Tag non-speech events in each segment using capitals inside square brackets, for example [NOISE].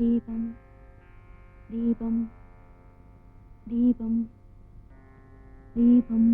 தீபம் தீபம் தீபம் தீபம்.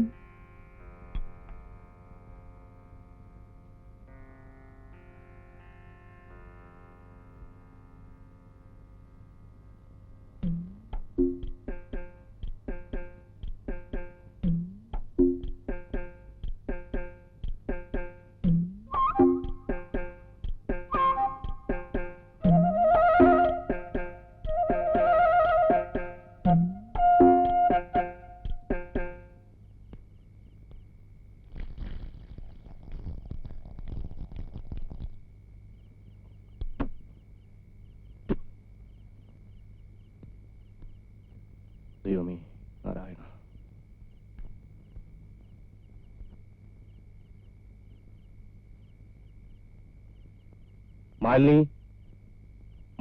മാലിനി.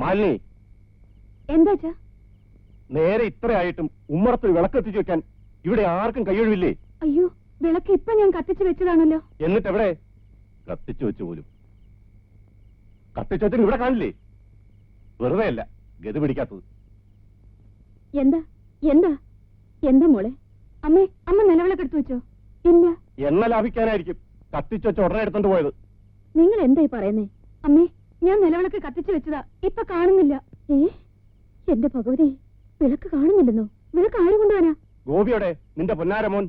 മാലിനി. എന്താച്ചാ നേരെ ഇത്രയായിട്ടും ഉമ്മറത്ത് വിളക്കെത്തിച്ചു വെക്കാൻ ഇവിടെ ആർക്കും കയ്യൊഴിവില്ലേ അയ്യോ വിളക്ക് ഇപ്പൊ ഞാൻ കത്തിച്ചു വെച്ചതാണല്ലോ. എന്നിട്ട് എവിടെ കത്തിച്ചു വെച്ചു പോലും. കത്തിച്ചു ഇവിടെ കാണില്ലേ? വെറുതെ അല്ല ഗതി പിടിക്കാത്തത്. എന്താ? എന്താ? എന്താ മോളെ? അമ്മേ അമ്മ നിലവിളക്ക് എടുത്തു വെച്ചോ? ഇല്ല. എണ്ണ ലാഭിക്കാനായിരിക്കും കത്തിച്ചു വെച്ച് ഉടനെ എടുത്തോണ്ട് പോയത്. നിങ്ങൾ എന്തായി പറയുന്നേ? അമ്മേ ഞാൻ നിലവിളക്ക് കത്തിച്ചു വെച്ചതാ. ഇപ്പൊ കാണുന്നില്ല. ഏ? എന്റെ ഭഗവതി വിളക്ക് കാണുന്നില്ലെന്നോ? വിളക്ക് ആര് കൊണ്ടുവരാ? ഗോപിയോടെ നിന്റെ പൊന്നാരമോൻ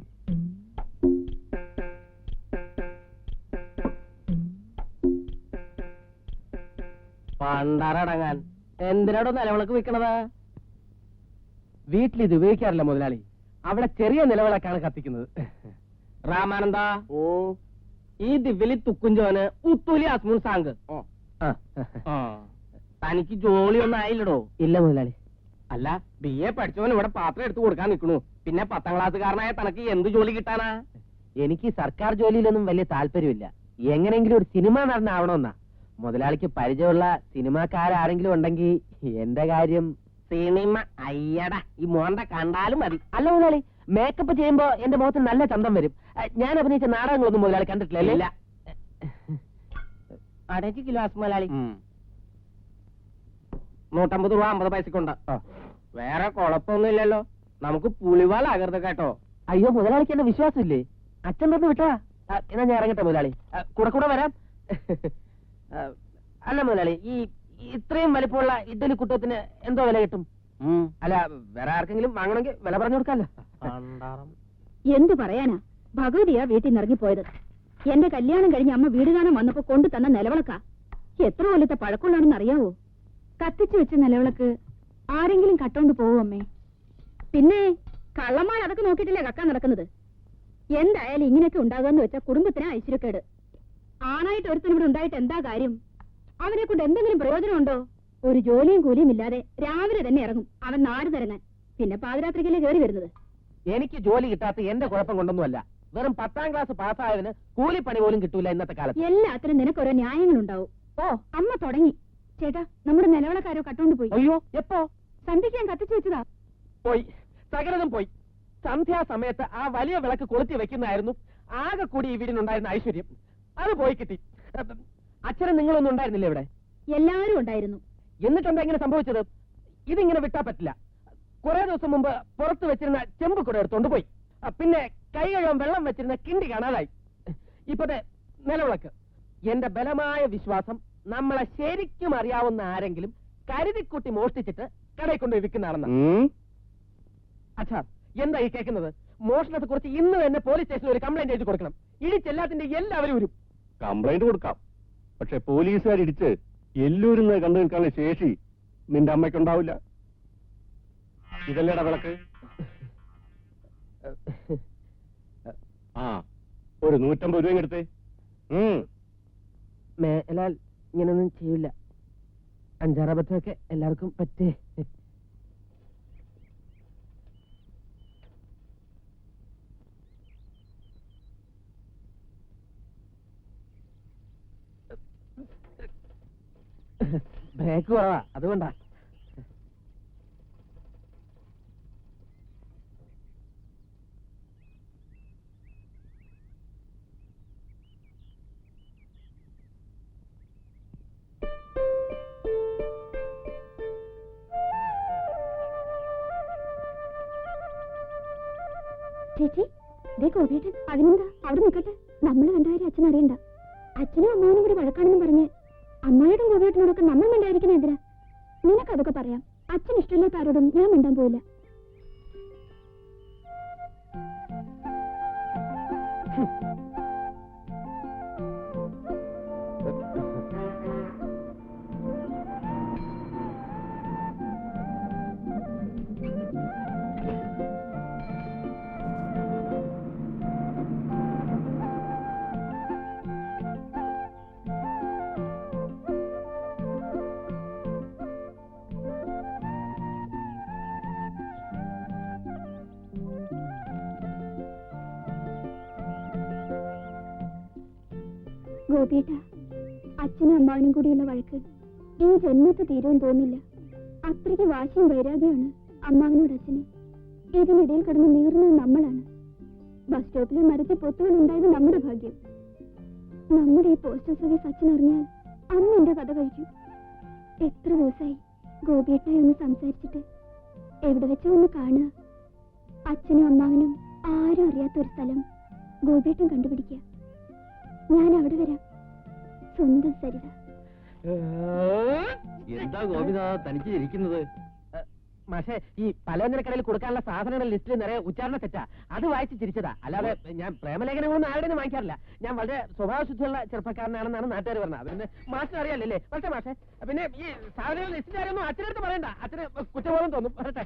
പണ്ടാറടങ്ങാൻ. എന്തിനാടോ നിലവിളക്ക് വെക്കണത് വീട്ടിൽ ഇത് ഉപയോഗിക്കാറില്ല മുതലാളി. അവിടെ ചെറിയ നിലവിളക്കാണ് കത്തിക്കുന്നത്. [LAUGHS] രാമാനന്ദ. ഓ. ഈ ദിവ്യലി തുക്കുഞ്ചോന് ഉത്തൂലി അസ്മുൻ സാങ്ക്. തനിക്ക് ജോലിയൊന്നും ആയില്ലടോ. ഇല്ല മുതലാളി. അല്ല ബി എ പഠിച്ചവൻ ഇവിടെ പാത്രം എടുത്തു കൊടുക്കാൻ നിൽക്കണു. പിന്നെ പത്താം ക്ലാസ്സുകാരനായ തനക്ക് എന്ത് ജോലി കിട്ടാനാ? എനിക്ക് സർക്കാർ ജോലിയിലൊന്നും വലിയ താല്പര്യമില്ല. എങ്ങനെയെങ്കിലും ഒരു സിനിമ നടനാവണമെന്നാ. മുതലാളിക്ക് പരിചയമുള്ള സിനിമാക്കാരാരെങ്കിലും ഉണ്ടെങ്കിൽ എന്റെ കാര്യം സിനിമ? അയ്യടാ ഈ മോന്റെ കണ്ടാലും മതി. അല്ല മുതലാളി മേക്കപ്പ് ചെയ്യുമ്പോ എന്റെ മുഖത്ത് നല്ല ചന്തം വരും. ഞാൻ അഭിനയിച്ച നാടകങ്ങളൊന്നും മുതലാളി കണ്ടിട്ടില്ല അടയ്ക്ക് കിലോ മുതലാളി നൂറ്റമ്പത് രൂപ അമ്പത് പൈസക്കുണ്ട്. വേറെ കുഴപ്പമൊന്നുമില്ലല്ലോ നമുക്ക് പുളിവാളാകരുത് കേട്ടോ. അയ്യോ മുതലാളിക്ക് എന്നെ വിശ്വാസമില്ലേ? അച്ഛൻ തന്നു വിട്ടാ. എന്നാ ഞാൻ ഇറങ്ങട്ടെ മുതലാളി. കൂടെ കൂടെ വരാം. അല്ല മുതലാളി ഈ ഇത്രയും വലിപ്പമുള്ള ഇഡലി കുട്ടത്തിന് എന്തോ വില കിട്ടും? അല്ല വേറെ ആർക്കെങ്കിലും വാങ്ങണമെങ്കിൽ വില പറഞ്ഞു കൊടുക്കാല്ലോ എന്തു പറയാനാ? ഭഗവതിയാ വീട്ടിൽ നിന്ന് ഇറങ്ങിപ്പോയത്. എന്റെ കല്യാണം കഴിഞ്ഞ് അമ്മ വീട് കാണാൻ വന്നപ്പോ കൊണ്ടു തന്ന നിലവിളക്ക. എത്ര കൊല്ലത്തെ പഴക്കമുള്ളാണെന്ന് അറിയാവോ? കത്തിച്ചു വെച്ച നിലവിളക്ക് ആരെങ്കിലും കട്ടോണ്ട് പോവോ അമ്മേ? പിന്നെ കള്ളന്മാർ അതൊക്കെ നോക്കിയിട്ടില്ലേ കക്കാൻ നടക്കുന്നത്? എന്തായാലും ഇങ്ങനെയൊക്കെ ഉണ്ടാകുമെന്ന് വെച്ചാൽ കുടുംബത്തിന് ഐശ്വര്യക്കേട്. ആണായിട്ട് ഒരുത്തനും ഇവിടെ ഉണ്ടായിട്ട് എന്താ കാര്യം? അവനെ കൊണ്ട് എന്തെങ്കിലും പ്രയോജനമുണ്ടോ? ഒരു ജോലിയും കൂലിയും ഇല്ലാതെ രാവിലെ തന്നെ ഇറങ്ങും. അവൻ നാട് തരങ്ങാൻ പിന്നെ പാതിരാത്രിക്കല്ലേ കയറി വരുന്നത്? എനിക്ക് ജോലി കിട്ടാത്ത എന്റെ കുഴപ്പം കൊണ്ടൊന്നുമല്ല. വെറും പത്താം ക്ലാസ് പാസ്സായതിന് കൂലിപ്പണി പോലും കിട്ടൂല ഇന്നത്തെ കാലത്ത്. എല്ലാത്തിനും നിനക്ക് ഓരോ ന്യായങ്ങളുണ്ടാവും. ഓ അമ്മ തുടങ്ങി. ചേട്ടാ നമ്മുടെ നിലവിളക്കാരോ കട്ടുകൊണ്ട് പോയി. അയ്യോ എപ്പോ? സന്ധ്യയ്ക്ക് ഞാൻ കത്തിച്ചു വെച്ചതാ. പോയി. സകലതും പോയി. സന്ധ്യാസമയത്ത് ആ വലിയ വിളക്ക് കൊളുത്തി വെക്കുന്നതായിരുന്നു ആകെ കൂടി ഈ വീടിനുണ്ടായിരുന്ന ഐശ്വര്യം. അത് പോയി കിട്ടി. അച്ഛനും നിങ്ങളൊന്നും ഉണ്ടായിരുന്നില്ല ഇവിടെ? എല്ലാരും ഉണ്ടായിരുന്നു. എന്നിട്ടെന്താ ഇങ്ങനെ സംഭവിച്ചത്? ഇതിങ്ങനെ വിട്ടാ പറ്റില്ല. കുറെ ദിവസം മുമ്പ് പുറത്ത് വെച്ചിരുന്ന ചെമ്പ് കൂടെ എടുത്തോണ്ട് പോയി പിന്നെ കൈ കഴുകാൻ വെള്ളം വെച്ചിരുന്ന കിണ്ടി കാണാതായി. ഇപ്പത്തെ നിലവിളക്ക്. എന്റെ ബലമായ വിശ്വാസം നമ്മളെ ശരിക്കും അറിയാവുന്ന ആരെങ്കിലും കരുതിക്കുട്ടി മോഷ്ടിച്ചിട്ട് കടയിൽ കൊണ്ട് വിൽക്കുന്നതാണെന്ന്. അച്ഛാ എന്താ ഈ കേൾക്കുന്നത്? മോഷണത്തെ കുറിച്ച് ഇന്ന് തന്നെ പോലീസ് സ്റ്റേഷനിൽ ഒരു കംപ്ലൈന്റ് എഴുതി കൊടുക്കണം. ഇടിച്ചെല്ലാത്തിന്റെ എല്ലാവരും വരും കംപ്ലൈന്റ് കൊടുക്കാം. പക്ഷെ പോലീസുകാർ ഇടിച്ച് എല്ലൂരിന്ന് കണ്ടു നിൽക്കാനുള്ള ശേഷി നിന്റെ അമ്മയ്ക്കുണ്ടാവില്ല. ഇതല്ലേടാ വിളക്ക്? [LAUGHS] ആ. ഒരു നൂറ്റമ്പത് രൂപയും എടുത്തേ. മേലാൽ ഇങ്ങനൊന്നും ചെയ്യില്ല അഞ്ചാറ് അഞ്ചാറബദ്ധമൊക്കെ എല്ലാവർക്കും പറ്റേ. [LAUGHS] ബ്രേക്ക് കുറവാ അതുകൊണ്ടാ. ചേച്ചി ഇതേ ഗോപിയേട്ടൻ അതിനെന്താ? അവിടെ നിൽക്കട്ടെ നമ്മൾ അച്ഛൻ അറിയണ്ട. അച്ഛനും അമ്മാവനും കൂടി വഴക്കാണെന്ന് പറഞ്ഞ് അമ്മയോടും ഗോപിയേട്ടനോടൊക്കെ നമ്മൾ മിണ്ടായിരിക്കുന്ന എന്തിനാ? നിനക്കതൊക്കെ പറയാം. അച്ഛൻ ഇഷ്ടമില്ലാത്ത ആരോടും ഞാൻ മിണ്ടാൻ പോയില്ല ഗോപിയേട്ട അച്ഛനും അമ്മാവനും കൂടിയുള്ള വഴക്ക് ഈ ജന്മത്ത് തീരുമെന്ന് തോന്നില്ല അത്രയ്ക്ക് വാശിയും വൈരാഗ്യമാണ് അമ്മാവനോട് അച്ഛന്. ഇതിനിടയിൽ കിടന്ന് നീറുന്നത് നമ്മളാണ്. ബസ് സ്റ്റോപ്പിലെ മരത്തിൽ പൊത്തുകൾ ഉണ്ടായത് നമ്മുടെ ഭാഗ്യം. നമ്മുടെ ഈ പോസ്റ്റൽ സർവീസ് അച്ഛൻ അറിഞ്ഞാൽ അന്ന് എന്റെ കഥ കഴിക്കും. എത്ര ദിവസമായി ഗോപിയേട്ടായി ഒന്ന് സംസാരിച്ചിട്ട് എവിടെ വെച്ചാ ഒന്ന് കാണുക? അച്ഛനും അമ്മാവനും ആരും അറിയാത്ത ഒരു സ്ഥലം ഗോപിയേട്ടൻ കണ്ടുപിടിക്കുക. ഞാൻ അവിടെ വരാം. സ്വന്തം സരിത. എന്താ ഗോപിനാഥ് തനിക്ക് ഇരിക്കുന്നത്? പക്ഷേ ഈ പലചരക്കടയിൽ കൊടുക്കാനുള്ള സാധനങ്ങളുടെ ലിസ്റ്റിൽ നിറയെ ഉച്ചാരണ തെറ്റാ അത് വായിച്ച് ചിരിച്ചതാ. അല്ലാതെ ഞാൻ പ്രേമലേഖനങ്ങളൊന്നും ആരുടെ നിന്ന് വാങ്ങിക്കാറില്ല ഞാൻ വളരെ സ്വഭാവശുദ്ധിയുള്ള ചെറുപ്പക്കാരനാണെന്നാണ് നാട്ടുകാർ പറഞ്ഞത്. അതിന് മാസ്റ്റർ അറിയാലല്ലേ? പക്ഷേ മാഷേ. പിന്നെ ഈ സാധനങ്ങളുടെ ലിസ്റ്റിൽ ആരൊന്നും അച്ഛനടുത്ത് പറയണ്ട. അച്ഛന് കുറ്റബോധം തോന്നും. പറട്ടെ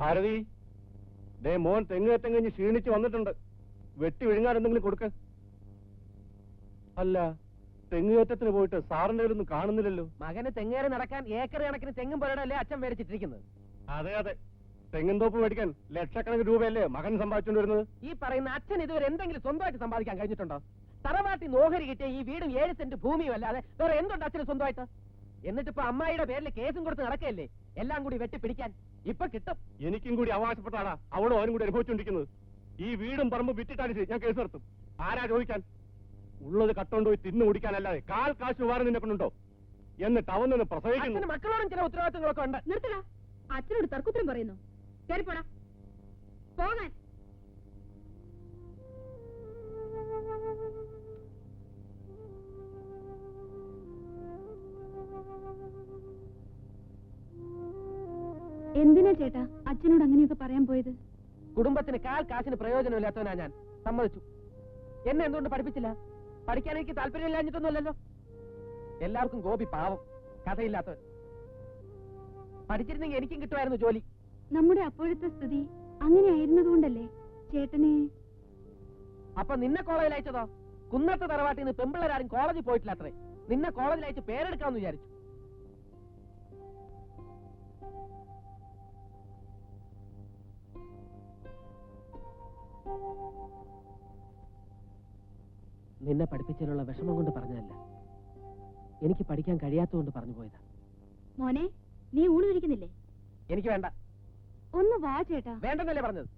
ഭാരതി ദേ മോൻ തെങ്ങ് കയറ്റം കഴിഞ്ഞ് ക്ഷീണിച്ച് വന്നിട്ടുണ്ട്. വെട്ടി വിഴുങ്ങാൻ എന്തെങ്കിലും കൊടുക്ക. അല്ല തെങ്ങുകയറ്റത്തിന് പോയിട്ട് സാറിന്റെ കയ്യിലൊന്നും കാണുന്നില്ലല്ലോ. മകന് തെങ്ങേറി നടക്കാൻ ഏക്കർ കണക്കിന് തെങ്ങും പോലെയല്ലേ അച്ഛൻ മേടിച്ചിട്ടിരിക്കുന്നത്? അതെ അതെ. തെങ്ങും തോപ്പ് മേടിക്കാൻ ലക്ഷക്കണക്കിന് രൂപയല്ലേ മകൻ സമ്പാദിച്ചുകൊണ്ട് വരുന്നത്? ഈ പറയുന്ന അച്ഛൻ ഇതുവരെ എന്തെങ്കിലും സ്വന്തമായിട്ട് സമ്പാദിക്കാൻ കഴിഞ്ഞിട്ടുണ്ടോ? തറവാട്ടി നോഹരി കിട്ടിയ ഈ വീടും ഏഴ് സെന്റ് ഭൂമിയും അല്ലാതെ വേറെ എന്തുണ്ട് അച്ഛന് സ്വന്തമായിട്ട്? എന്നിട്ട് ഇപ്പൊ അമ്മായിയുടെ പേരിൽ കേസും കൊടുത്ത് നടക്കല്ലേ എല്ലാം കൂടി വെട്ടിപ്പിടിക്കാൻ ഇപ്പൊ കിട്ടും. എനിക്കും കൂടി അവകാശപ്പെട്ടാടാ അവളും അവനും കൂടി അനുഭവിച്ചുകൊണ്ടിരിക്കുന്നത്. ഈ വീടും പറമ്പും വിറ്റിട്ടാണ് ശരി ഞാൻ കേസ് നടത്തും. ആരാ ചോദിക്കാൻ? ഉള്ളത് കട്ടോണ്ട് പോയി തിന്നു കുടിക്കാനല്ലാതെ കാൽ കാശ് ഉപകാരം നിന്നെ കൊണ്ടുണ്ടോ? എന്നിട്ട് അവൻ നിന്ന് പ്രസവിക്കുന്നു. അച്ഛന് മക്കളോടും ചില ഉത്തരവാദിത്തങ്ങളൊക്കെ ഉണ്ട്. നിർത്തടാ. അച്ഛനോട് തർക്കുത്തരം പറയുന്നു. കയറിപ്പോടാ പോകാൻ. എന്തിനാ ചേട്ടാ അച്ഛനോട് അങ്ങനെയൊക്കെ പറയാൻ പോയത്? കുടുംബത്തിന് കാൽ കാശിന് പ്രയോജനമില്ലാത്തവനാ ഞാൻ. സമ്മതിച്ചു. എന്നെ എന്തുകൊണ്ട് പഠിപ്പിച്ചില്ല? പഠിക്കാൻ എനിക്ക് താല്പര്യമില്ലാഞ്ഞിട്ടൊന്നുമല്ലല്ലോ. എല്ലാവർക്കും ഗോപി പാവം. കഥയില്ലാത്തവൻ. പഠിച്ചിരുന്നെങ്കിൽ എനിക്കും കിട്ടുമായിരുന്നു ജോലി. നമ്മുടെ അപ്പോഴത്തെ സ്ഥിതി അങ്ങനെ ആയിരുന്നതുകൊണ്ടല്ലേ ചേട്ടനെ? അപ്പൊ നിന്നെ കോളേജിൽ അയച്ചതോ? കുന്നത്തെ തറവാട്ടിൽ നിന്ന് പെമ്പിള്ളേരാരും കോളേജിൽ പോയിട്ടില്ല അത്രേ നിന്നെ കോളേജിൽ അയച്ച് പേരെടുക്കാമെന്ന് വിചാരിച്ചു. നിന്നെ പഠിപ്പിച്ചതിലുള്ള വിഷമം കൊണ്ട് പറഞ്ഞതല്ല. എനിക്ക് പഠിക്കാൻ കഴിയാത്തതുകൊണ്ട് പറഞ്ഞു പോയതാ. മോനെ നീ ഊണ് കഴിക്കുന്നില്ലേ? എനിക്ക് വേണ്ട. ഒന്ന് വാ ചേട്ടാ. വേണ്ടെന്നല്ലേ പറഞ്ഞത്?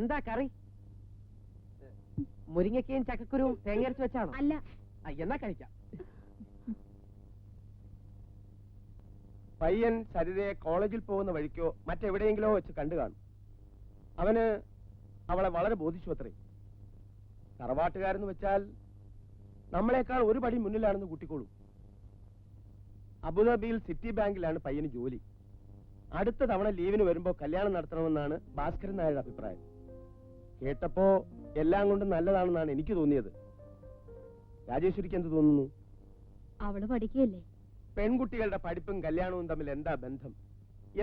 എന്താ കറി? മുരിങ്ങക്കയും ചക്കക്കുരുവും തേങ്ങയരച്ച് വെച്ചാണോ? അല്ല. എന്നാ കഴിക്കാം. പയ്യൻ സരിതയെ കോളേജിൽ പോകുന്ന വഴിക്കോ മറ്റെവിടെയെങ്കിലോ വെച്ച് കണ്ടു കാണും. അവന് അവളെ വളരെ ബോധിച്ചു അത്രേ തറവാട്ടുകാരെന്ന് വെച്ചാൽ നമ്മളെക്കാൾ ഒരു പടി മുന്നിലാണെന്ന് കൂട്ടിക്കോളൂ. അബുദാബിയിൽ സിറ്റി ബാങ്കിലാണ് പയ്യന് ജോലി. അടുത്ത തവണ ലീവിന് വരുമ്പോൾ കല്യാണം നടത്തണമെന്നാണ് ഭാസ്കരൻ നായരുടെ അഭിപ്രായം. കേട്ടപ്പോ എല്ലാം കൊണ്ടും നല്ലതാണെന്നാണ് എനിക്ക് തോന്നിയത്. രാജേശ്വരിക്ക് എന്ത് തോന്നുന്നു? അവൾ പഠിക്കുകയല്ലേ? പെൺകുട്ടികളുടെ പഠിപ്പും കല്യാണവും തമ്മിൽ എന്താ ബന്ധം?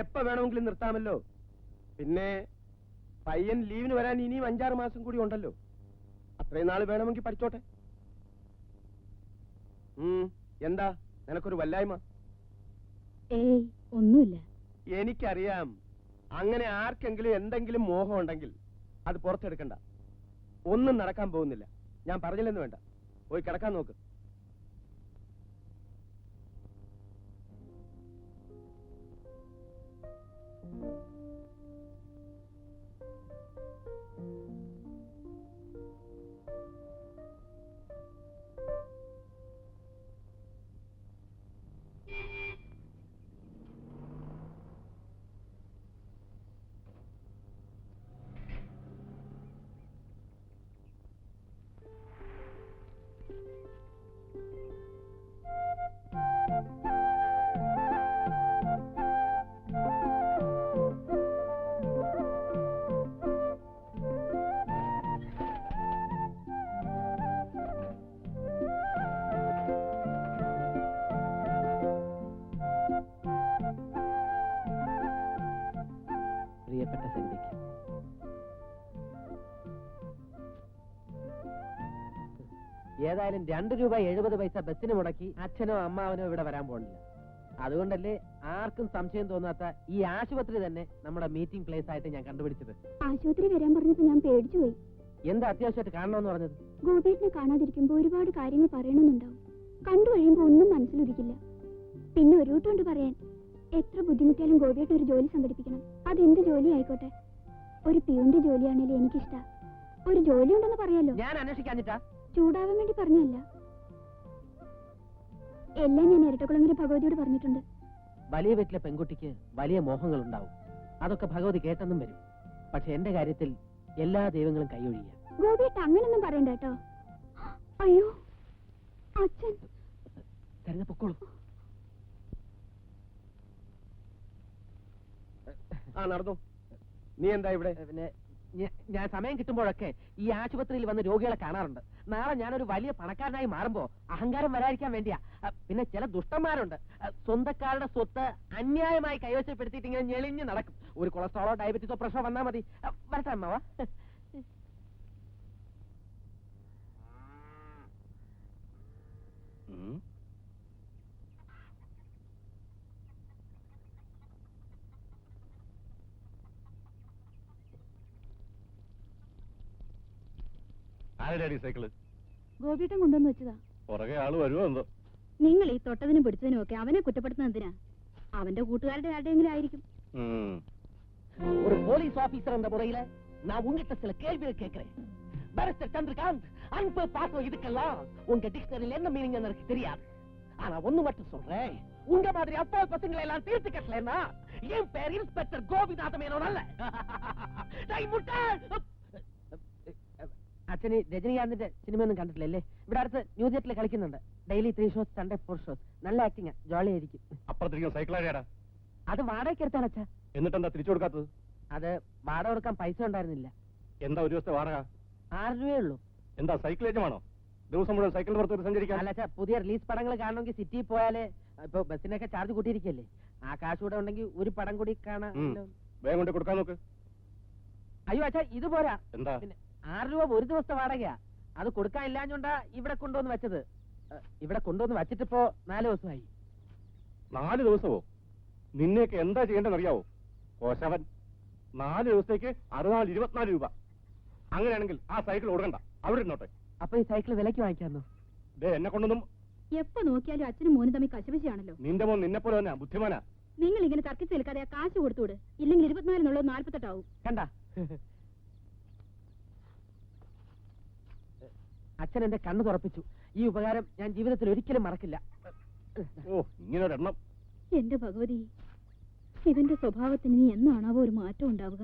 എപ്പ വേണമെങ്കിലും നിർത്താമല്ലോ. പിന്നെ പയ്യൻ ലീവിന് വരാൻ ഇനിയും അഞ്ചാറ് മാസം കൂടി ഉണ്ടല്ലോ. അത്രയും നാൾ വേണമെങ്കിൽ പഠിച്ചോട്ടെ. എന്താ? നിനക്കൊരു വല്ലായ്മ? ഏയ് ഒന്നുമില്ല. എനിക്കറിയാം. അങ്ങനെ ആർക്കെങ്കിലും എന്തെങ്കിലും മോഹം ഉണ്ടെങ്കിൽ അത് പുറത്തെടുക്കണ്ട. ഒന്നും നടക്കാൻ പോകുന്നില്ല. ഞാൻ പറഞ്ഞില്ലെന്ന് വേണ്ട. പോയി കിടക്കാൻ നോക്ക്. ഏതായാലും രണ്ടു രൂപ എഴുപത് പൈസ ബസ്സിന് മുടക്കി അച്ഛനോ അമ്മാവനോ ഇവിടെ വരാൻ പോണില്ല അതുകൊണ്ടല്ലേ ആർക്കും സംശയം തോന്നാത്ത ഈ ആശുപത്രി തന്നെ നമ്മുടെ മീറ്റിംഗ് പ്ലേസ് ആയിട്ട് ഞാൻ കണ്ടുപിടിച്ചത്. ആശുപത്രി വരാൻ പറഞ്ഞപ്പോ ഞാൻ പേടിച്ചു പോയി. എന്താ അത്യാവശ്യമായിട്ട് കാണണമെന്ന് പറഞ്ഞത്? ഗോപേഷിനെ കാണാതിരിക്കുമ്പോ ഒരുപാട് കാര്യങ്ങൾ പറയണമെന്നുണ്ടാവും. കണ്ടു കഴിയുമ്പോ ഒന്നും മനസ്സിലിരിക്കില്ല പിന്നെ ഒരു കൂട്ടുണ്ട് പറയാൻ. എത്ര ബുദ്ധിമുട്ടിയാലും ഗോപിയായിട്ട് ഒരു ജോലി സംഘടിപ്പിക്കണം. അതെന്ത് ജോലി ആയിക്കോട്ടെ? ഒരു പിയൂന്റെ ജോലിയാണേലും എനിക്കിഷ്ട. ഒരു ജോലി ഉണ്ടെന്ന് പറയാലോ? ഞാൻ അന്വേഷിക്കാഞ്ഞിട്ടാ. ചൂടാവാൻ വേണ്ടി പറഞ്ഞല്ല എല്ലാം ഞാൻ ഇരട്ടക്കുളങ്ങര ഭഗവതിയോട് പറഞ്ഞിട്ടുണ്ട്. വലിയ വീട്ടിലെ പെൺകുട്ടിക്ക് വലിയ മോഹങ്ങൾ ഉണ്ടാവും അതൊക്കെ ഭഗവതി കേട്ടെന്നും വരും. പക്ഷെ എന്റെ കാര്യത്തിൽ എല്ലാ ദൈവങ്ങളും കൈയൊഴിയ. ഗോപിയേട്ട അങ്ങനൊന്നും പറയണ്ട കേട്ടോ. അയ്യോ അച്ഛൻ. തരുന്ന പൊക്കോളൂ. ആ നടന്നു. നീ എന്താ ഇവിടെ? പിന്നെ ഞാൻ സമയം കിട്ടുമ്പോഴൊക്കെ ഈ ആശുപത്രിയിൽ വന്ന് രോഗികളെ കാണാറുണ്ട്. നാളെ ഞാനൊരു വലിയ പണക്കാരനായി മാറുമ്പോ അഹങ്കാരം വരാതിരിക്കാൻ വേണ്ടിയാ. പിന്നെ ചില ദുഷ്ടന്മാരുണ്ട്. സ്വന്തക്കാരുടെ സ്വത്ത് അന്യായമായി കൈവശപ്പെടുത്തിയിട്ട് ഇങ്ങനെ ഞെളിഞ്ഞ് നടക്കും. ഒരു കൊളസ്ട്രോളോ ഡയബറ്റീസോ പ്രശ്നം വന്നാൽ മതി. വരട്ടെ അമ്മാവ. ഉം. ആരുടെയാടി സൈക്കിള് ഗോപിയേട്ടൻ കൊണ്ടുവന്ന് വെച്ചതാ പുറകെ ആള് വരുമോ എന്തോ നിങ്ങൾ ഈ തൊട്ടതിനും പിടിച്ചതിനും ഒക്കെ അവനെ കുറ്റപ്പെടുത്തുന്നത് എന്തിനാ അവന്റെ കൂട്ടുകാരുടെ ആരുടെയെങ്കിലും ആയിരിക്കും ഉം. ஒரு போலீஸ் ஆபீசர் என்ற முறையில நான் உங்ககிட்ட சில கேள்விகள் கேட்கிறேன் பேரிஸ்டர் சந்திரகாந்த் அன்பு பாசம் இதுக்கெல்லாம் உங்க டிக்ஷனரியில என்ன மீனிங் எனக்கு தெரியாது ஆனா ஒண்ணு மட்டும் சொல்றேன் உங்க மாதிரி அப்பா பசங்களை எல்லாம் தீர்த்து கட்டலன்னா என் பேர் இன்ஸ்பெக்டர் கோபிநாத மேனோன் அல்ல [LAUGHS] டேய் முட்டாள்! അച്ഛന് രജനീകാന്തിന്റെ സിനിമയൊന്നും കണ്ടിട്ടില്ലല്ലേ? ഇവിടെ അടുത്ത് ന്യൂ തിയേറ്ററിൽ കളിക്കുന്നുണ്ട്. Daily three shows Sunday four shows. നല്ല ആക്ടിങ് ജോളി ആയിരിക്കും. അപ്പുറത്തിരിക്കുന്ന അത് വാടകയ്ക്ക് എടുത്താണ് അച്ഛാ. എന്നിട്ടെന്താ തിരിച്ചു കൊടുക്കാത്തത്? അത് വാടക കൊടുക്കാൻ പൈസ ഉണ്ടായിരുന്നില്ല. എന്താ ഒരു ദിവസത്തെ വാടക? ആറ് രൂപയേ ഉള്ളൂ എന്താ സൈക്കിൾ ഏറ്റുമാണോ ദിവസം മുഴുവൻ സൈക്കിൾ പുറത്ത് സഞ്ചരിക്കാൻ? അല്ല അച്ഛാ പുതിയ റിലീസ് പടങ്ങൾ കാണണമെങ്കിൽ സിറ്റിയിൽ പോയാലേ ഇപ്പൊ ബസ്സിനൊക്കെ ചാർജ് കൂട്ടിയിരിക്കല്ലേ? ആ കാശ് കൂടെ ഉണ്ടെങ്കിൽ ഒരു പടം കൂടി കാണാൻ വേഗം കൊണ്ട് കൊടുക്കാൻ നോക്ക്. അയ്യോ അച്ഛാ ഇത് പോരാ എന്താ ആറ് രൂപ ഒരു ദിവസത്തെ വാടകയാ. അത് കൊടുക്കാൻ ഇല്ലാഞ്ഞോണ്ടാ ഇവിടെ കൊണ്ടുവന്ന് വെച്ചത്. ഇവിടെ കൊണ്ടുവന്ന് വെച്ചിട്ടിപ്പോ നാല് ദിവസമായി. നാല് ദിവസമോ? നിന്നെയൊക്കെ എന്താ ചെയ്യേണ്ടതെന്ന് അറിയാവോ കോശവൻ നാല് ദിവസത്തേക്ക് അറുപത്തിനാല് ഇരുപത്തിനാല് രൂപ. അങ്ങനെയാണെങ്കിൽ ആ സൈക്കിൾ കൊടുക്കണ്ട അവിടെ ഇരുന്നോട്ടെ. അപ്പൊ ഈ സൈക്കിൾ വിലക്ക് വാങ്ങിക്കാന്നോ? ദേ എന്നെ കൊണ്ടൊന്നും എപ്പോ നോക്കിയാലും അച്ഛനും മോനും തമ്മിൽ കശപിശയാണല്ലോ. നിന്റെ മോൻ നിന്നെ പോലെ തന്നെ ബുദ്ധിമാനാ. നിങ്ങൾ ഇങ്ങനെ തർക്കിച്ച് നിൽക്കാതെ ആ കാശ് കൊടുത്തുവിട്. ഇല്ലെങ്കിൽ ഇരുപത്തിനാലിനുള്ളത് നാല്പത്തെട്ടാവും കണ്ട? അച്ഛൻ എന്റെ കണ്ണു തുറപ്പിച്ചു. ഈ ഉപകാരം ഞാൻ ജീവിതത്തിൽ ഒരിക്കലും മറക്കില്ല. ഓ ഇങ്ങനെ ഒരെണ്ണം എന്റെ ഭഗവതി ഇവന്റെ സ്വഭാവത്തിന് നീ എന്നാണാവോ ഒരു മാറ്റം ഉണ്ടാവുക?